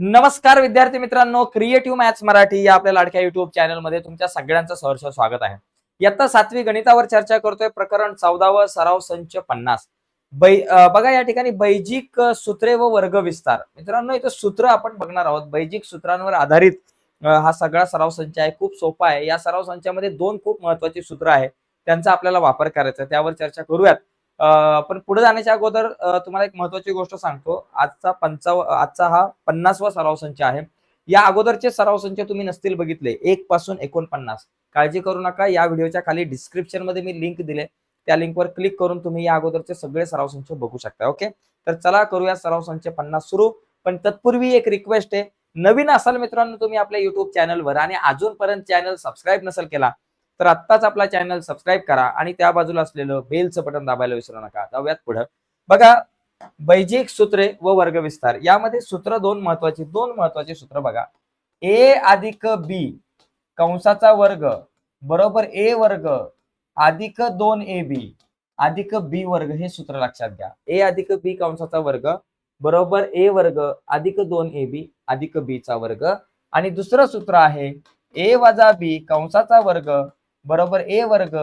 नमस्कार विद्यार्थी मित्रांनो क्रिएटिव्ह मॅथ्स मराठी या आपल्या लाडक्या युट्यूब चॅनलमध्ये तुमच्या सगळ्यांचं सहर्ष स्वागत आहे. इयत्ता सातवी गणितावर चर्चा करतोय प्रकरण चौदावं सराव संच पन्नास. बै बघा या ठिकाणी बैजिक सूत्रे व वर्ग विस्तार. मित्रांनो इथं सूत्र आपण बघणार आहोत. बैजिक सूत्रांवर आधारित हा सगळा सराव संच आहे. खूप सोपा आहे. या सराव संचामध्ये दोन खूप महत्वाची सूत्र आहे. त्यांचा आपल्याला वापर करायचा त्यावर चर्चा करूयात. पण पुढे जाण्याच्या अगोदर तुम्हाला एक महत्वाची गोष्ट सांगतो. आजचा पंचाव आजचा हा पन्नासवा सराव संच आहे. या अगोदरचे सराव संच तुम्ही नसतील बघितले. एक पासून एकोणपन्नास. काळजी करू नका. या व्हिडिओच्या खाली डिस्क्रिप्शनमध्ये मी लिंक दिले. त्या लिंकवर क्लिक करून तुम्ही या अगोदरचे सगळे सराव संच बघू शकता. ओके तर चला करूया सराव संच पन्नास सुरू. पण तत्पूर्वी एक रिक्वेस्ट आहे. नवीन असाल मित्रांनो तुम्ही आपल्या युट्यूब चॅनलवर आणि अजूनपर्यंत चॅनल सबस्क्राईब नसेल केला तर आत्ताच आपला चॅनल सबस्क्राईब करा आणि त्या बाजूला असलेलं बेलचं बटन दाबायला विसरू नका. जाऊयात पुढं. बघा बैजिक सूत्रे व वर्ग विस्तार. यामध्ये सूत्र दोन महत्वाची दोन महत्वाची सूत्र बघा. ए अधिक बी कंसाचा वर्ग बरोबर ए वर्ग अधिक दोन ए बी अधिक बी वर्ग हे सूत्र लक्षात घ्या. ए अधिक बी कंसाचा वर्ग बरोबर ए वर्ग अधिक दोन ए बी अधिक बी चा वर्ग. आणि दुसरं सूत्र आहे ए वजा बी कंसाचा वर्ग बरोबर ए वर्ग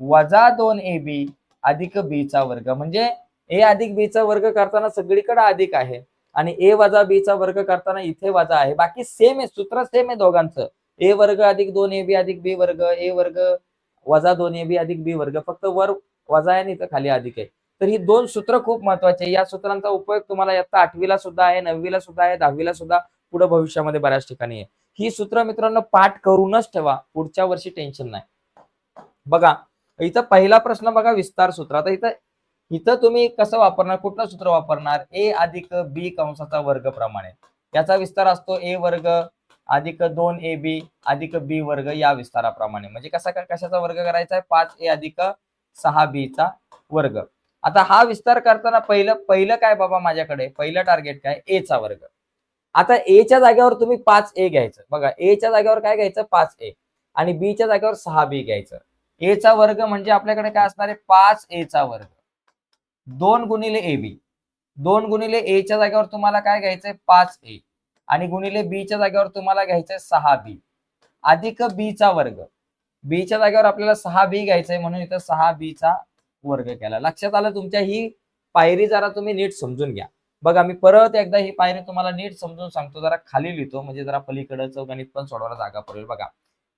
वजा दोन ए बी अधिक बी चा वर्ग. म्हणजे ए अधिक बी चा वर्ग करताना सगळीकडे अधिक आहे आणि ए वजा बी चा वर्ग करताना इथे वजा आहे. बाकी सेम आहे सूत्र सेम आहे दोघांचं. ए वर्ग अधिक दोन ए बी अधिक बी वर्ग ए वर्ग वजा दोन ए बी अधिक बी वर्ग. फक्त वर वजा आहे आणि इथं खाली अधिक आहे. तर ही दोन सूत्र खूप महत्त्वाचे या सूत्रांचा उपयोग तुम्हाला आता आठवीला सुद्धा आहे नववीला सुद्धा आहे दहावीला सुद्धा पुढे भविष्यामध्ये बऱ्याच ठिकाणी आहे. ही सूत्र मित्रांनो पाठ करूनच ठेवा. पुढच्या वर्षी टेन्शन नाही. बघा इथं पहिला प्रश्न बघा विस्तार सूत्र. आता इथं इथं तुम्ही कसं वापरणार कुठलं सूत्र वापरणार? ए अधिक बी कंसाचा वर्ग प्रमाणे. याचा विस्तार असतो ए वर्ग अधिक दोन ए बी अधिक बी वर्ग या विस्ताराप्रमाणे. म्हणजे कसा कशाचा वर्ग करायचा आहे? पाच ए अधिक सहा बी चा वर्ग. आता हा विस्तार करताना पहिलं पहिलं काय बाबा माझ्याकडे? पहिलं टार्गेट काय? ए चा वर्ग. आता ए च्या जागेवर तुम्ही पाच ए घ्यायचं. बघा ए च्या जागेवर काय घ्यायचं? पाच ए. आणि बी च्या जागेवर सहा बी घ्यायचं. ए चा वर्ग म्हणजे आपल्याकडे काय असणार आहे? पाच ए चा वर्ग. दोन गुणिले ए बी दोन गुणिले ए च्या जागेवर तुम्हाला काय घ्यायचंय? पाच ए आणि गुणिले बी च्या जागेवर तुम्हाला घ्यायचंय सहा बी अधिक बी चा वर्ग. बी च्या जागेवर आपल्याला सहा बी घ्यायचंय म्हणून इथं सहा बी चा वर्ग केला. लक्षात आलं तुमच्या? ही पायरी जरा तुम्ही नीट समजून घ्या. बघा मी परत एकदा ही पायरी तुम्हाला नीट समजून सांगतो. जरा खाली लिहितो. म्हणजे जरा पलीकडचं गणित पण सोडवायला जागा पडेल. बघा.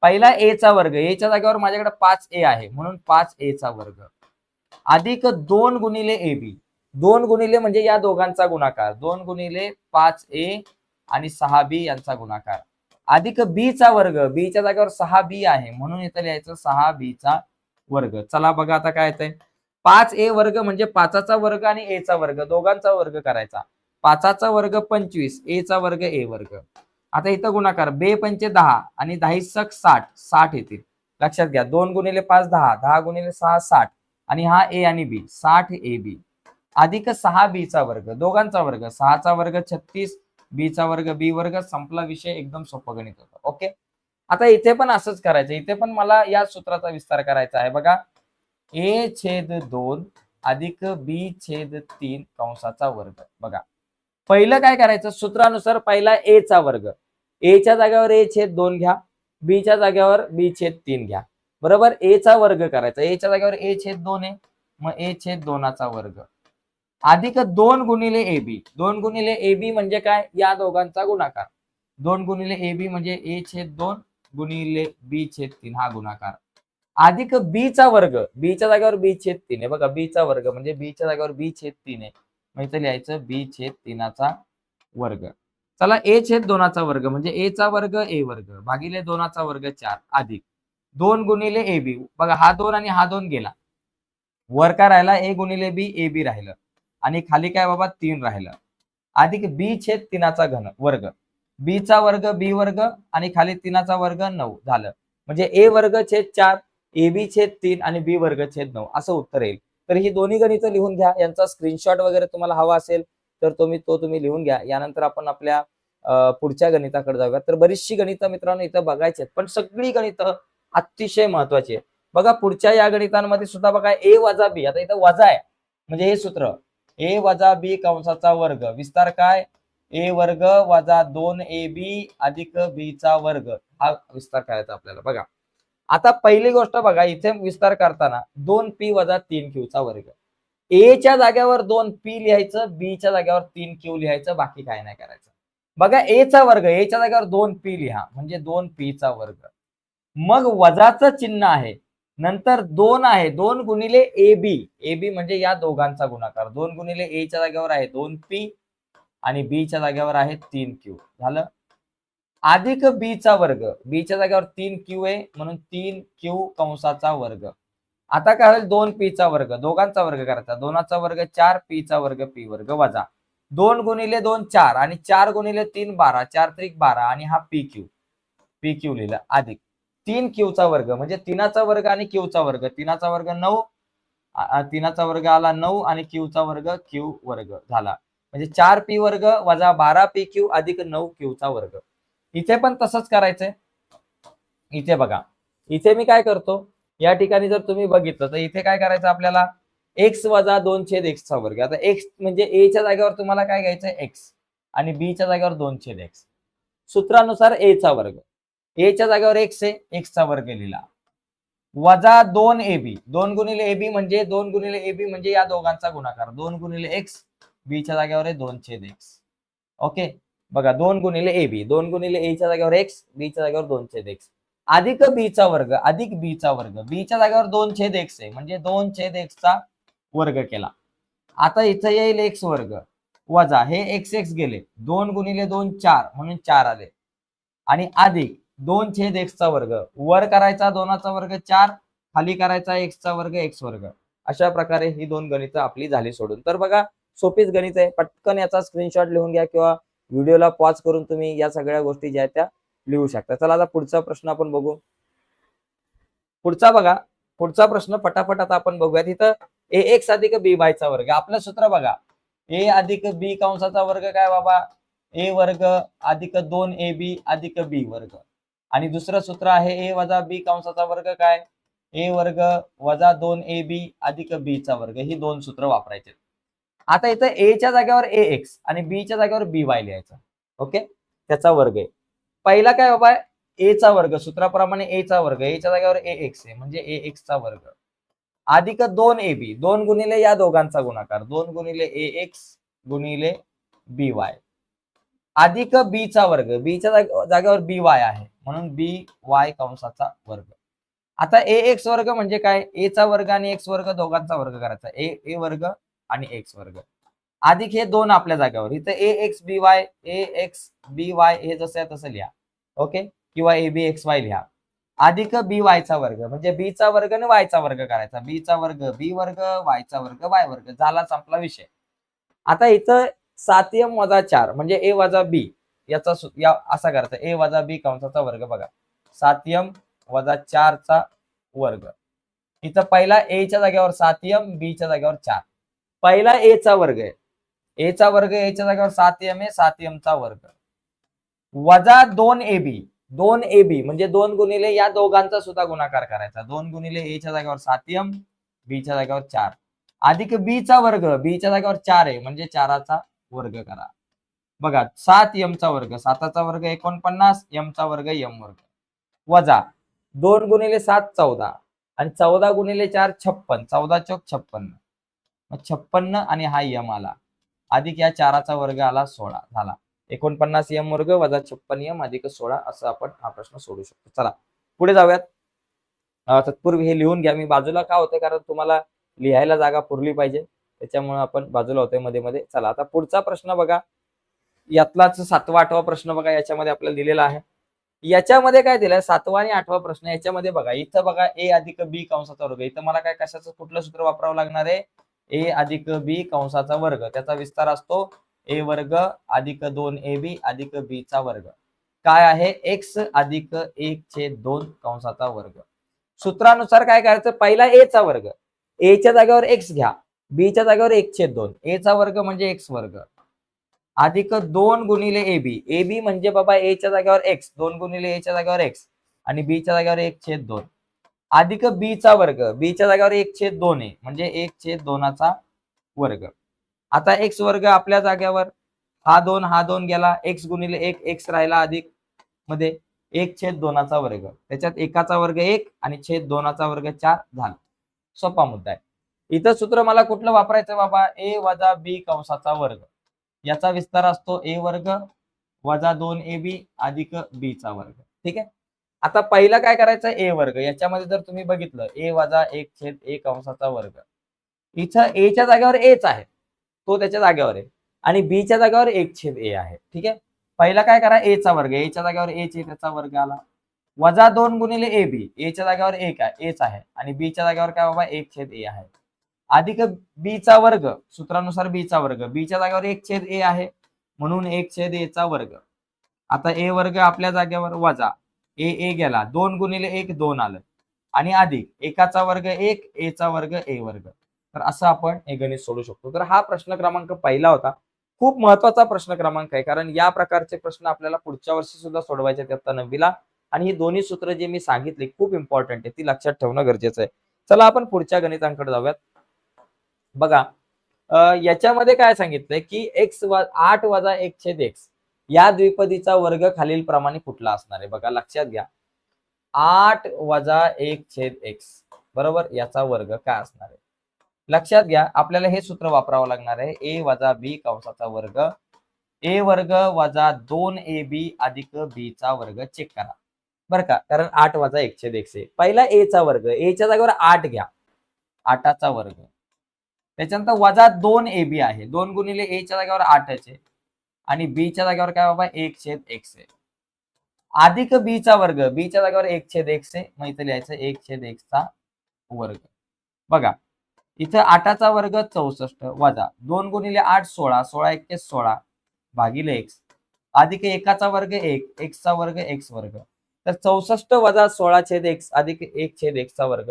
पहिला ए चा वर्ग ए च्या जागेवर माझ्याकडे पाच ए आहे म्हणून पाच ए चा वर्ग. अधिक दोन गुणिले ए बी दोन गुणिले म्हणजे या दोघांचा गुणाकार. दोन गुणिले पाच ए आणि सहा बी यांचा गुणाकार. अधिक बी चा वर्ग बी च्या जागेवर सहा बी आहे म्हणून इथं लिहायचं सहा बी चा वर्ग. चला बघा आता काय येतंय. पाच ए वर्ग म्हणजे पाचाचा वर्ग आणि ए चा वर्ग दोघांचा वर्ग करायचा. पाचाचा वर्ग पंचवीस ए चा वर्ग ए वर्ग. आता इथं गुणाकार बे पंचे दहा आणि दहा सक साठ साठ येतील. लक्षात घ्या दोन गुणिले पाच दहा दहा गुणिले सहा साठ आणि हा ए आणि बी साठ ए बी. अधिक सहा बी चा वर्ग दोघांचा वर्ग सहाचा वर्ग छत्तीस बी चा वर्ग बी वर्ग संपला विषय एकदम सोपं गणित होतं ओके? आता इथे पण असंच करायचं इथे पण मला या सूत्राचा विस्तार करायचा आहे. बघा ए छेद दोन अधिक बी छेद तीन कंसाचा वर्ग बघा. पहिलं काय करायचं? सूत्रानुसार पहिला ए चा वर्ग. ए च्या जागेवर ए छेद दोन घ्या बी च्या जागेवर बी छेद तीन घ्या. बरोबर? ए चा वर्ग करायचा. ए च्या जागेवर ए छेद दोन आहे मग ए छेद दोनाचा वर्ग. अधिक दोन गुणिले ए बी. दोन गुणिले ए बी म्हणजे काय? या दोघांचा गुणाकार. दोन गुणिले ए बी म्हणजे ए छेद दोन गुणिले बी छेद तीन हा गुणाकार. अधिक बी चा वर्ग. बी च्या जागेवर बी छेद तीन आहे. बघा बीचा वर्ग म्हणजे बी च्या जागेवर बी छेद तीन आहे. म्हणजे लिहायचं बी छेद तीनाचा वर्ग. चला ए छेद दोनाचा वर्ग म्हणजे ए चा वर्ग ए वर्ग. भागिले दोनाचा वर्ग चार अधिक. दोन गुणिले ए बी. बघा हा दोन आणि हा दोन गेला. वर काय राहिला? ए गुणिले बी ए बी राहिलं. आणि खाली काय बाबा? तीन राहिलं. अधिक बी छेद तीनाचा घन वर्ग. बी चा वर्ग बी वर्ग आणि खाली तीनाचा वर्ग नऊ झालं. म्हणजे ए वर्ग छेद चार ए बी छेद तीन आणि बी वर्ग छेद नऊ. असं उत्तर येईल. तर ही दोन्ही गणितं लिहून घ्या. यांचा स्क्रीनशॉट वगैरे तुम्हाला हवा असेल तर तुम्ही तो तुम्ही लिहून घ्या. यानंतर आपण आपल्या पुढच्या गणिताकडे जाऊया. तर बरीचशी गणितं मित्रांनो इथं बघायची आहेत पण सगळी गणितं अतिशय महत्वाची आहे बघा पुढच्या या गणितांमध्ये सुद्धा बघा ए वजा बी आता इथं वजा आहे. म्हणजे हे सूत्र ए वजा बी कंसाचा वर्ग. विस्तार काय? ए वर्ग वजा दोन ए बी अधिक बी चा वर्ग. हा विस्तार करायचा आपल्याला. बघा. आता पहिली गोष्ट बघा इथे विस्तार करताना दोन पी वजा तीन क्यूचा वर्ग. ए च्या जाग्यावर दोन पी लिहायचं बी च्या जाग्यावर तीन क्यू लिहायचं बाकी काय नाही करायचं. बघा ए चा वर्ग ए च्या जाग्यावर दोन पी लिहा म्हणजे दोन पी चा वर्ग. मग वजाचं चिन्ह आहे. नंतर दोन आहे दोन गुणिले ए बी ए बी म्हणजे या दोघांचा गुणाकार. दोन गुणिले ए च्या जागेवर आहे दोन पी आणि बी च्या जागेवर आहे तीन क्यू झालं? अधिक बी चा वर्ग. बी च्या जागेवर तीन क्यू आहे म्हणून तीन क्यू कंसाचा वर्ग. आता काय होईल? दोन पी चा वर्ग दोघांचा वर्ग करायचा. दोनाचा वर्ग चार पी चा वर्ग पी वर्ग वजा. दोन गुणिले दोन चार आणि चार गुणिले तीन बारा चार त्रिक बारा आणि हा पी क्यू पी क्यू लिहिलं. अधिक तीन क्यूचा वर्ग म्हणजे तीनाचा वर्ग आणि क्यूचा वर्ग. तीनाचा वर्ग नऊ तिनाचा तीनाचा वर्ग आला नऊ आणि क्यूचा वर्ग क्यू वर्ग झाला. म्हणजे चार पी वर्ग वजा बारा पी क्यू अधिक नऊ क्यूचा वर्ग. इथे पण तसंच करायचंय. इथे बघा. इथे मी काय करतो? या ठिकाणी जर तुम्ही बघितलं तर इथे काय करायचं आपल्याला? एक्स वजा दोन छेद एक्स चा वर्ग. आता एक्स म्हणजे ए च्या जागेवर तुम्हाला काय घ्यायचं? एक्स आणि बी च्या जागेवर दोन छेद एक्स सूत्रानुसार ए चा वर्ग. ए च्या जागेवर एक्स आहे एक्स चा वर्ग लिहिला. वजा दोन ए बी दोन गुणिले ए बी म्हणजे दोन गुणिले ए बी म्हणजे या दोघांचा गुणाकार. दोन गुणिले एक्स बी च्या जागेवर आहे दोन छेद एक्स ओके बघा दोन गुणिले ए बी दोन गुणिले ए च्या जागेवर एक्स बीच्या जागेवर दोन छेद एक्स अधिक बीचा वर्ग अधिक बीचा वर्ग. बी च्या जागेवर दोन छेद एक्स आहे. म्हणजे दोन छेद एक्सचा वर्ग केला. आता इथं येईल एक्स वर्ग. वजा हे एक्स एक्स गेले. दोन गुणिले दोन चार. म्हणून चार आले. आणि अधिक दोन छेद एक्सचा वर्ग. वर करायचा दोनाचा वर्ग चार खाली करायचा एक्सचा वर्ग एक्स वर्ग. अशा प्रकारे ही दोन गणितं आपली झाली सोडून. तर बघा सोपीच गणित आहे. पटकन याचा स्क्रीनशॉट लिहून घ्या किंवा व्हिडिओला पॉज करून तुम्ही या सगळ्या गोष्टी ज्या आहेत त्या लिहू शकता. चला आता पुढचा प्रश्न आपण बघू. पुढचा बघा. पुढचा प्रश्न पटापट आता आपण बघूयात. इथं ए एक्स अधिक बी वायचा वर्ग. आपलं सूत्र बघा. ए अधिक बी कंसाचा वर्ग काय बाबा? ए वर्ग अधिक दोन ए बी अधिक बी वर्ग. आणि दुसरं सूत्र आहे ए वजा बी कंसाचा वर्ग काय? ए वर्ग वजा दोन ए बी अधिक बी चा वर्ग. ही दोन सूत्र वापरायचे. आता इथं ए च्या जागेवर ए एक्स आणि बी च्या जागेवर बी वाय लिहायचं. ओके? त्याचा वर्ग आहे. पहिला काय बाबा ए चा वर्ग सूत्राप्रमाणे ए चा वर्ग ए च्या जागेवर ए एक्स आहे म्हणजे ए एक्स चा वर्ग. अधिक दोन ए बी दोन गुणिले या दोघांचा गुणाकार दोन गुणिले ए एक्स गुणिले बी वाय अधिक बी चा वर्ग बीच्या जागेवर बी वाय आहे म्हणून बी वाय कंसाचा वर्ग. आता ए एक्स वर्ग म्हणजे काय? ए चा वर्ग आणि एक्स वर्ग दोघांचा वर्ग करायचा. ए ए वर्ग आणि एक्स वर्ग. अधिक हे दोन आपल्या जागेवर. इथं A X B Y A X B Y हे जसं आहे तसं लिहा. ओके किंवा ए बी एक्स वाय लिहा. अधिक बी वायचा वर्ग म्हणजे बी चा वर्ग आणि वायचा वर्ग करायचा. बी चा वर्ग बी वर्ग वायचा वर्ग वाय वर्ग. झाला संपला विषय. आता इथं सात एम वजा चार म्हणजे ए वजा बी याचा या असा करायचा ए वजा बी कंसाचा वर्ग बघा. सात एम वजा चारचा वर्ग. इथं पहिला ए च्या जागेवर सात एम बी च्या जागेवर चार. पहिला ए चा वर्ग आहे. ए चा वर्ग एच्या जागेवर सात एम ए सात एम चा वर्ग. वजा दोन ए बी दोन ए बी म्हणजे दोन गुणिले या दोघांचा सुद्धा गुणाकार करायचा. दोन गुणिले ए च्या जागेवर सात एम बी च्या जागेवर चार. अधिक बी चा वर्ग बी च्या जागेवर चार आहे म्हणजे चाराचा वर्ग करा. बघा सात एम चा वर्ग साताचा वर्ग एकोणपन्नास एम चा वर्ग एम वर्ग. वजा दोन गुणिले सात चौदा. आणि चौदा गुणिले चार छप्पन चौदा चौक छप्पन्न मग छप्पन्न आणि हा यम आला. अधिक या चाराचा वर्ग आला सोळा झाला. एकोणपन्नास यम वर्ग वजा छप्पन यम अधिक सोळा असं आपण हा प्रश्न सोडू शकतो. चला पुढे जाऊयात. तत्पूर्वी हे लिहून घ्या. मी बाजूला का होते? कारण तुम्हाला लिहायला जागा पुरली पाहिजे. त्याच्यामुळे आपण बाजूला होतोयमध्ये मध्ये. चला आता पुढचा प्रश्न बघा. यातलाच सातवा आठवा प्रश्न बघा. याच्यामध्ये आपल्याला दिलेला आहे. याच्यामध्ये काय दिलंय? सातवा आणि आठवा प्रश्न याच्यामध्ये बघा. इथं बघा ए अधिक बी कंसाचा वर्ग. इथं मला काय कशाचं कुठलं सूत्र वापरावं लागणार आहे? ए अधिक बी कंसाचा वर्ग. त्याचा विस्तार असतो ए वर्ग अधिक दोन ए बी अधिक बी चा वर्ग. काय आहे? एक्स अधिक एक छेद दोन कंसाचा वर्ग. सूत्रानुसार काय करायचं? पहिला ए चा वर्ग. ए च्या जागेवर एक्स घ्या. बी च्या जागेवर एक छेद दोन. ए चा वर्ग म्हणजे एक्स वर्ग. अधिक दोन गुणिले ए बी ए बी म्हणजे बाबा ए च्या जागेवर एक्स दोन गुणिले ए च्या जागेवर एक्स आणि बी च्या जागेवर एक छेद दोन. अधिक बी चा वर्ग. बी च्या जागेवर एक छेद दोन आहे. म्हणजे एक छेद दोनाचा वर्ग. आता एक्स वर्ग आपल्या जागेवर हा दोन हा दोन गेला. एक्स गुणिले एक एक्स राहिला अधिकमध्ये एक छेद दोनाचा वर्ग. त्याच्यात एकाचा वर्ग एक आणि छेद दोनाचा वर्ग चार झाला. सोपा मुद्दा आहे. इथं सूत्र मला कुठलं वापरायचं बाबा? ए वजा बी कंसाचा वर्ग. याचा विस्तार असतो ए वर्ग वजा दोन ए बी अधिक बी चा वर्ग. ठीक आहे? आता पहिला काय करायचं? ए वर्ग. याच्यामध्ये जर तुम्ही बघितलं ए वजा एक छेद ए कंसाचा वर्ग. इथं ए च्या जागेवर एच आहे. तो त्याच्या जागेवर आहे. आणि बी च्या जागेवर एक छेद ए आहे. ठीक आहे? पहिला काय करा? ए चा वर्ग. ए च्या जागेवर ए त्याचा वर्ग आला. वजा दोन गुणिले ए बी. ए च्या जागेवर एक आहे एच आहे. आणि बी च्या जागेवर काय बाबा? एक छेद ए आहे. अधिक बी चा वर्ग. सूत्रानुसार बीचा वर्ग. बी च्या जागेवर एक छेद ए आहे. म्हणून एक छेद ए चा वर्ग. आता ए वर्ग आपल्या जागेवर वजा. ए ए गेला. दोन गुणिले एक दोन आलं. आणि अधिक एकाचा वर्ग एक ए चा वर्ग ए वर्ग. तर असं आपण हे गणित सोडू शकतो. तर हा प्रश्न क्रमांक पहिला होता. खूप महत्त्वाचा प्रश्न क्रमांक आहे. कारण या प्रकारचे प्रश्न आपल्याला पुढच्या वर्षी सुद्धा सोडवायचे आहेत आता नववीला. आणि ही दोन्ही सूत्र जे मी सांगितली खूप इम्पॉर्टंट आहे. ती लक्षात ठेवणं गरजेचं आहे. चला आपण पुढच्या गणितांकडे जाऊयात. बघा याच्यामध्ये काय सांगितलंय की एक्स वा आठ वजा एक छेद एक्स या द्विपदीचा वर्ग खालील प्रमाणे कुठला असणार आहे? बघा लक्षात घ्या. आठ वजा एक छेद एक्स बरोबर? याचा वर्ग काय असणार आहे? लक्षात घ्या आपल्याला हे सूत्र वापरावं लागणार आहे. ए वजा बी कंसाचा वर्ग. ए वर्ग वजा दोन ए बी अधिक बी चा वर्ग चेक करा. बरं का? कारण आठ वजा एक छेद एक्स आहे पहिला ए चा वर्ग. ए च्या जागेवर आठ घ्या. आठाचा वर्ग. त्याच्यानंतर वजा दोन ए बी आहे. दोन गुणिले ए च्या जागेवर आठच आहे. आणि बी च्या जागेवर काय बाबा? एक छेद एक्स आहे. अधिक बी चा वर्ग बीच्या जागेवर एक छेद एक्स आहे. मग इथं लिहायचं एक छेद एक्सचा वर्ग. बघा इथं आठाचा वर्ग चौसष्ट वजा दोन गुणिले आठ सोळा सोळा एक सोळा भागिले एक्स अधिक एकाचा वर्ग एक एक्सचा वर्ग एक्स वर्ग. तर चौसष्ट वजा सोळा छेद एक्स अधिक एक छेद एक्सचा वर्ग.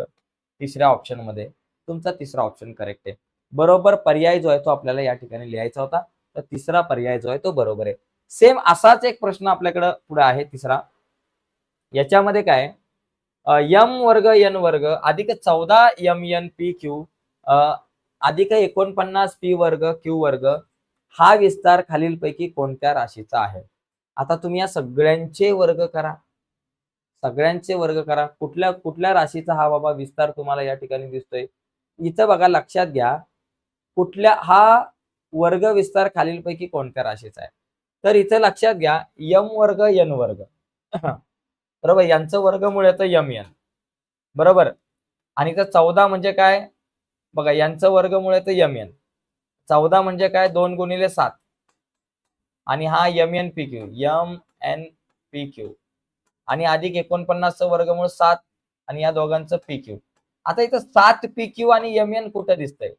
तिसऱ्या ऑप्शनमध्ये तुमचा तिसरा ऑप्शन करेक्ट आहे. बरोबर पर्याय जो आहे तो आपल्याला या ठिकाणी लिहायचा होता. तर तिसरा पर्याय जो आहे तो बरोबर आहे. सेम असाच एक प्रश्न आपल्याकडे पुढे आहे तिसरा. याच्यामध्ये काय यम वर्ग एन वर्ग अधिक चौदा यम एन पी क्यू अधिक एकोणपन्नास पी वर्ग क्यू वर्ग हा विस्तार खालीलपैकी कोणत्या राशीचा आहे? आता तुम्ही या सगळ्यांचे वर्ग करा. सगळ्यांचे वर्ग करा. कुठल्या कुठल्या राशीचा हा बाबा विस्तार तुम्हाला या ठिकाणी दिसतोय? इथं बघा लक्षात घ्या. कुठल्या हा वर्ग विस्तार खालीलपैकी कोणत्या राशीचा आहे? तर इथं लक्षात घ्या यम वर्ग यन वर्ग. बरोबर? यांचं वर्गमूळ तर यम एन बरोबर? आणि इथं चौदा म्हणजे काय? बघा यांचं वर्गमूळ तर यम एन चौदा म्हणजे काय? दोन गुणिले सात. आणि हा M N P Q. M N P Q. आणि अधिक एकोणपन्नासचं वर्गमूळ सात आणि या दोघांचं पी क्यू. आता इथं सात पी क्यू आणि यम एन कुठं दिसतंय?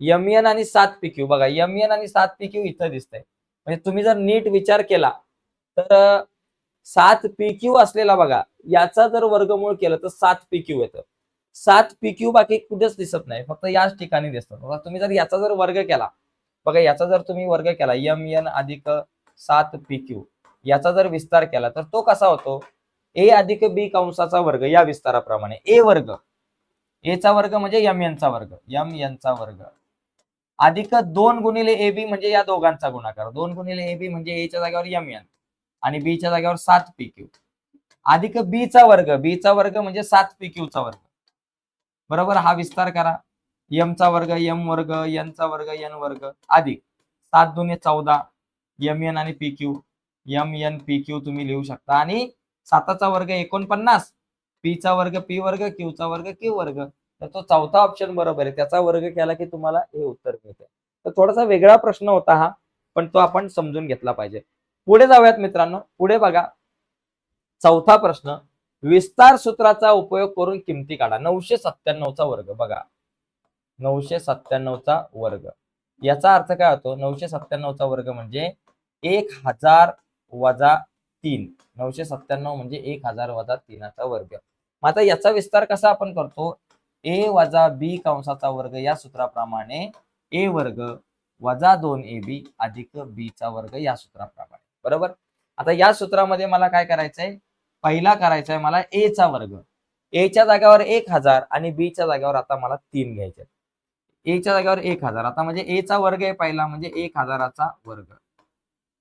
यम एन आणि सात पी क्यू बघा यम एन आणि सात पी क्यू इथं दिसतंय. म्हणजे तुम्ही जर नीट विचार केला तर सात पी क्यू असलेला बघा याचा जर वर्गमूळ केलं तर सात पी क्यू येतं. सात पी क्यू बाकी कुठेच दिसत नाही फक्त याच ठिकाणी दिसतं. बघा तुम्ही जर याचा जर वर्ग केला बघा याचा जर तुम्ही वर्ग केला एम एन अधिक सात पी क्यू याचा जर विस्तार केला तर तो कसा होतो? ए अधिक बी कंसाचा वर्ग या विस्ताराप्रमाणे. ए वर्ग. ए चा वर्ग म्हणजे यम एन चा वर्ग. यम एनचा वर्ग. अधिक दोन गुणिले ए बी म्हणजे या दोघांचा गुणाकार. दोन गुणिले ए बी म्हणजे ए च्या जागेवर यम एन आणि बी च्या जागेवर सात पी क्यू. अधिक बी चा वर्ग बी चा वर्ग म्हणजे सात पी क्यू चा वर्ग. बरोबर? हा विस्तार करा. यम चा वर्ग यम वर्ग एन चा वर्ग एन वर्ग अधिक सात दोन्ही चौदा यम एन आणि P Q. M N P Q तुम्ही लिहू शकता. आणि साताचा वर्ग एकोणपन्नास पी चा वर्ग पी वर्ग क्यू चा वर्ग क्यू वर्ग. तर तो चौथा ऑप्शन बरोबर आहे. त्याचा वर्ग केला की तुम्हाला हे उत्तर मिळते तर थोडासा वेगळा प्रश्न होता हा पण तो आपण समजून घेतला पाहिजे. पुढे जाऊयात मित्रांनो. पुढे बघा. चौथा प्रश्न. विस्तार सूत्राचा उपयोग करून किमती काढा. नऊशे सत्त्याण्णवचा वर्ग बघा. नऊशे सत्त्याण्णवचा वर्ग. याचा अर्थ काय होतो? नऊशे सत्त्याण्णवचा वर्ग म्हणजे एक हजार वजा तीन. नऊशे सत्त्याण्णव म्हणजे एक हजार वजा तीनाचा वर्ग. मग आता याचा विस्तार कसा आपण करतो? ए वजा बी कंसाचा वर्ग या सूत्राप्रमाणे ए वर्ग वजा दोन ए बी अधिक बी चा वर्ग या सूत्राप्रमाणे. बरोबर? आता या सूत्रामध्ये मला काय करायचंय? पहिला करायचा आहे मला ए चा वर्ग. ए च्या जागेवर एक हजार आणि बी च्या जागेवर आता मला तीन घ्यायचे ए च्या जागेवर एक हजार. आता म्हणजे ए चा वर्ग आहे पहिला म्हणजे एक हजाराचा वर्ग.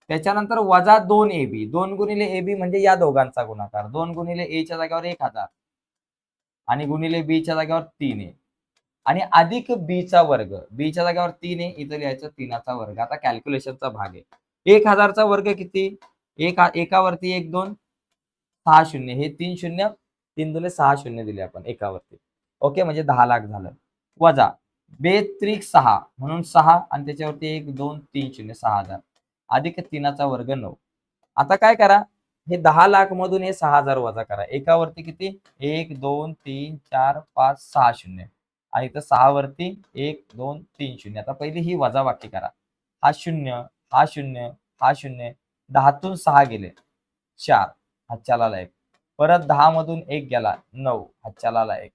त्याच्यानंतर वजा दोन ए बी. दोन गुणिले ए बी म्हणजे या दोघांचा गुणाकार. दोन गुणिले ए च्या जागेवर एक हजार. आणि गुणिले बी च्या जागेवर तीन आहे. आणि अधिक बी चा वर्ग बी च्या जागेवर तीन आहे इथं लिहायचं तीनाचा वर्ग. आता कॅल्क्युलेशनचा भाग आहे. एक हजारचा वर्ग किती? एक एकावरती एक दोन सहा शून्य. हे तीन शून्य तीन दोन सहा शून्य दिले आपण एकावरती. ओके म्हणजे दहा लाख झालं. वजा बेत्रिक सहा. म्हणून सहा आणि त्याच्यावरती एक दोन तीन शून्य सहा हजार. अधिक तीनाचा वर्ग नऊ. आता काय करा? हे दहा लाख मधून हे सहा हजार वजा करा. एकावरती किती? एक दोन तीन चार पाच सहा शून्य. आणि इथं सहा वरती एक दोन तीन शून्य. आता पहिली ही वजा वाक्य करा. हा शून्य हा शून्य हा शून्य. दहातून सहा गेले. चार हातच्याला एक परत दहा मधून एक गेला नऊ हातच्याला एक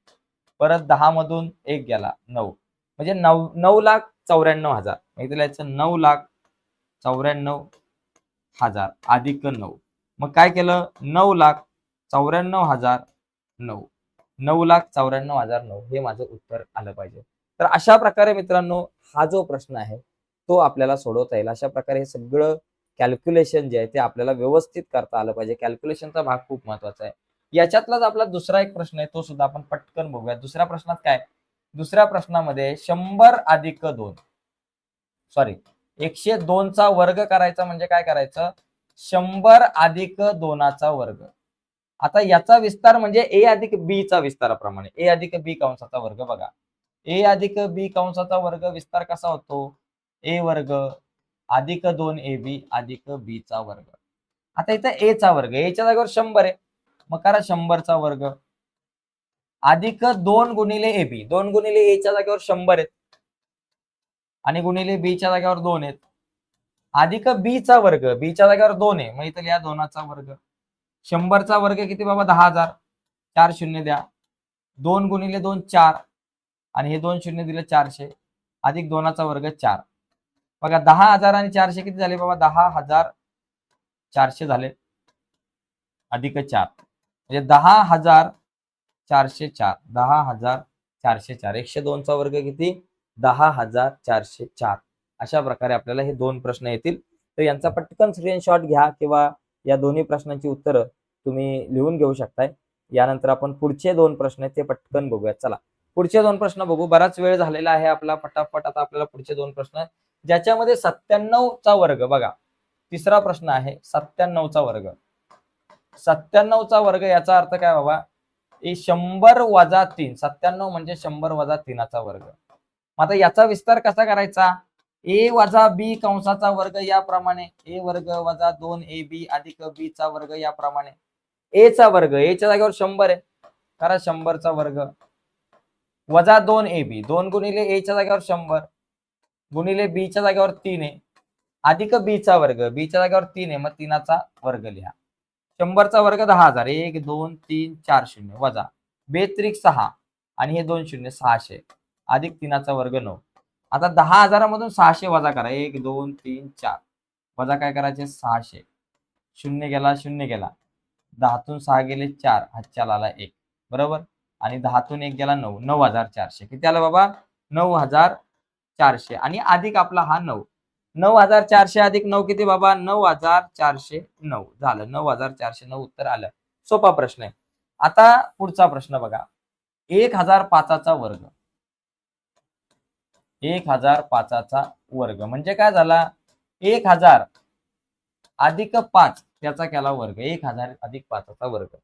परत दहा मधून एक गेला नऊ. म्हणजे नऊ नऊ लाख चौऱ्याण्णव हजार. इथे नऊ लाख चौऱ्याण्णव हजार अधिक नऊ. मग काय केलं? नऊ लाख चौऱ्याण्णव हजार नऊ. नऊ लाख चौऱ्याण्णव हजार नऊ हे माझं उत्तर आलं पाहिजे. तर अशा प्रकारे मित्रांनो हा जो प्रश्न आहे तो आपल्याला सोडवता येईल. अशा प्रकारे हे सगळं कॅल्क्युलेशन जे आहे ते आपल्याला व्यवस्थित करता आलं पाहिजे. कॅल्क्युलेशनचा भाग खूप महत्त्वाचा आहे. याच्यातलाच आपला दुसरा एक प्रश्न आहे तो सुद्धा आपण पटकन बघूया. दुसऱ्या प्रश्नात काय? दुसऱ्या प्रश्नामध्ये शंभर अधिक दोन. सॉरी एकशे दोनचा वर्ग करायचा म्हणजे काय करायचं? शंभर अधिक दोनाचा वर्ग. आता याचा विस्तार म्हणजे ए अधिक बी चा विस्ताराप्रमाणे. ए अधिक बी कंसाचा वर्ग बघा. ए अधिक बी कंसाचा वर्ग विस्तार कसा होतो? ए वर्ग अधिक दोन ए बी अधिक बी चा वर्ग. आता इथं ए चा वर्ग. ए च्या जागेवर शंभर आहे. मग करा शंभरचा वर्ग. अधिक दोन गुणिले ए बी. दोन गुणिले ए च्या जागेवर शंभर आहेत. आणि गुणिले बी च्या जागेवर दोन आहेत. अधिक बीचा वर्ग बीच्या जागेवर दोन आहे. मग इथं लिहा दोनाचा वर्ग. शंभरचा वर्ग किती बाबा? दहा हजार. चार शून्य द्या. दोन गुणिले दोन चार. आणि हे दोन शून्य दिले चारशे. अधिक दोनाचा वर्ग चार. बघा दहा हजार आणि चारशे किती झाले बाबा? दहा हजार चारशे झाले. अधिक चार. म्हणजे दहा हजार चारशे चार. दहा हजार चारशे चार. एकशे दोनचा वर्ग किती? दहा हजार चारशे चार. अशा प्रकारे आपल्याला हे दोन प्रश्न येतील. तर यांचा पटकन स्क्रीनशॉट घ्या किंवा या दोन्ही प्रश्नांची उत्तरं तुम्ही लिहून घेऊ शकताय. यानंतर आपण पुढचे दोन प्रश्न आहेत ते पटकन बघूयात. चला. पुढचे दोन प्रश्न बघू. बराच वेळ झालेला आहे आपला. पटापट आता आपल्याला पुढचे दोन प्रश्न ज्याच्यामध्ये सत्त्याण्णवचा वर्ग बघा. तिसरा प्रश्न आहे. सत्त्याण्णवचा वर्ग. सत्त्याण्णवचा वर्ग याचा अर्थ काय बाबा? शंभर वजा तीन. सत्त्याण्णव म्हणजे शंभर वजा तीनाचा वर्ग. आता याचा विस्तार कसा करायचा? ए वजा बी कंसाचा वर्ग याप्रमाणे ए वर्ग वजा दोन ए बी अधिक बी चा वर्ग याप्रमाणे. ए चा वर्ग ए च्या जागेवर शंभर आहे. करा शंभरचा वर्ग. वजा दोन ए बी दोन गुणिले ए च्या जागेवर शंभर गुणिले बी च्या जागेवर तीन आहे. अधिक बी चा वर्ग बी च्या जागेवर तीन आहे मग तीनाचा वर्ग लिहा. शंभरचा वर्ग दहा हजार एक दोन तीन चार शून्य वजा. बेत्रिक सहा आणि हे दोन शून्य सहाशे. अधिक तीनाचा वर्ग नऊ. आता दहा हजारामधून सहाशे वजा करा. एक दोन तीन चार. वजा काय करायचे? सहाशे. शून्य गेला शून्य गेला. दहातून सहा गेले चार. हातच्या आला एक. बरोबर? आणि दहातून एक गेला नऊ. नऊ हजार चारशे. किती आलं बाबा? नऊ हजार चारशे. आणि अधिक आपला हा नऊ. नऊ हजार चारशे अधिक नऊ किती बाबा? नऊ हजार चारशे नऊ. झालं. नऊ हजार चारशे नऊ उत्तर आलं. सोपा प्रश्न आहे. आता पुढचा प्रश्न बघा. एक हजार पाचाचा वर्ग. एक हजार पाचाचा वर्ग. म्हणजे काय झाला? एक हजार अधिक पाच त्याचा केला वर्ग. एक हजार अधिक पाचाचा वर्ग.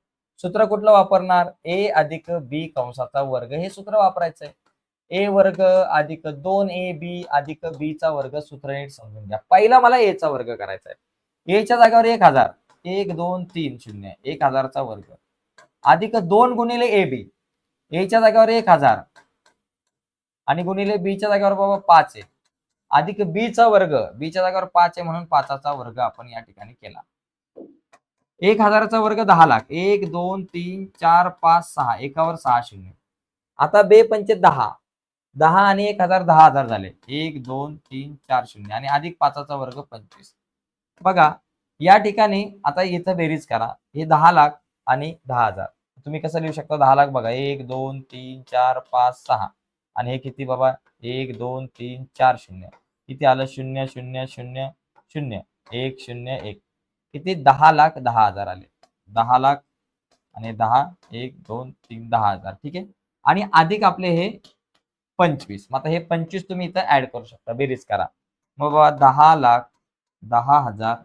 सूत्र कुठलं वापरणार? ए अधिक बी कंसाचा वर्ग. हे सूत्र वापरायचंय. ए वर्ग अधिक दोन ए बी अधिक बी चा वर्ग सूत्र नीट समजून घ्या. पहिला मला ए चा वर्ग करायचा आहे ए च्या जागेवर एक हजार. एक दोन तीन शून्य. एक हजारचा वर्ग. अधिक दोन गुणिले ए बी. ए च्या जागेवर एक हजार. आणि गुणिले बी च्या जागेवर बाबा पाच आहे. अधिक बीचा वर्ग बीच्या जागेवर पाच आहे म्हणून पाचाचा वर्ग आपण या ठिकाणी केला. एक हजाराचा वर्ग दहा लाख. एक दोन तीन चार पाच सहा. एकावर सहा शून्य. आता बे पंचे दहा. दहा आणि एक हजार दहा हजार झाले. एक दोन तीन चार शून्य. आणि अधिक पाचाचा वर्ग पंचवीस. बघा या ठिकाणी आता इथं बेरीज करा. हे दहा लाख आणि दहा हजार. तुम्ही कसं लिहू शकता? दहा लाख बघा. एक दोन तीन चार पाच सहा. आणि हे किती बाबा? एक दोन तीन चार शून्य. किती आलं? शून्य शून्य शून्य शून्य. एक शून्य एक. किती? दहा लाख दहा हजार आले. दहा लाख आणि दहा एक दोन तीन दहा हजार. ठीक आहे? आणि अधिक आपले हे पंचवीस. मग आता हे पंचवीस तुम्ही इथं ऍड करू शकता. बेरीज करा. मग बाबा दहा लाख दहा हजार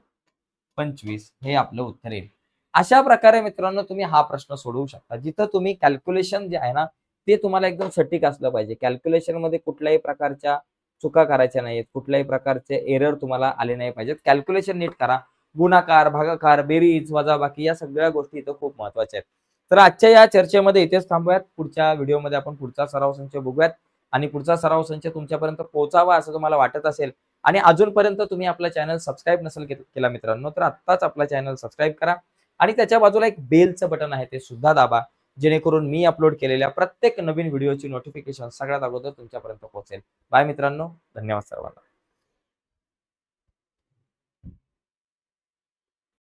पंचवीस हे आपलं उत्तर येईल. अशा प्रकारे मित्रांनो तुम्ही हा प्रश्न सोडवू शकता. जिथं तुम्ही कॅल्क्युलेशन जे आहे ना ते तुम्हाला एकदम सटीक असलं पाहिजे. कॅल्क्युलेशनमध्ये कुठल्याही प्रकारच्या चुका करायच्या नाहीत. कुठल्याही प्रकारचे एरर तुम्हाला आले नाही पाहिजेत. कॅल्क्युलेशन नीट करा. गुणाकार भागाकार बेरीज वजाबाकी या सगळ्या गोष्टी इथं खूप महत्त्वाच्या आहेत. तर आजच्या या चर्चेमध्ये इथेच थांबूयात. पुढच्या व्हिडिओमध्ये आपण पुढचा सराव संच बघूयात. आणि पुढचा सराव संच तुमच्यापर्यंत पोहोचावा असं तुम्हाला वाटत असेल आणि अजूनपर्यंत तुम्ही आपला चॅनल सबस्क्राईब नसेल केला मित्रांनो तर आत्ताच आपला चॅनल सबस्क्राईब करा. आणि त्याच्या बाजूला एक बेलचं बटन आहे ते सुद्धा दाबा. जेणेकरून मी अपलोड केलेल्या प्रत्येक नवीन व्हिडिओची नोटिफिकेशन सगळ्यात अगोदर तुमच्यापर्यंत पोहोचेल. बाय मित्रांनो. धन्यवाद सर्वांना.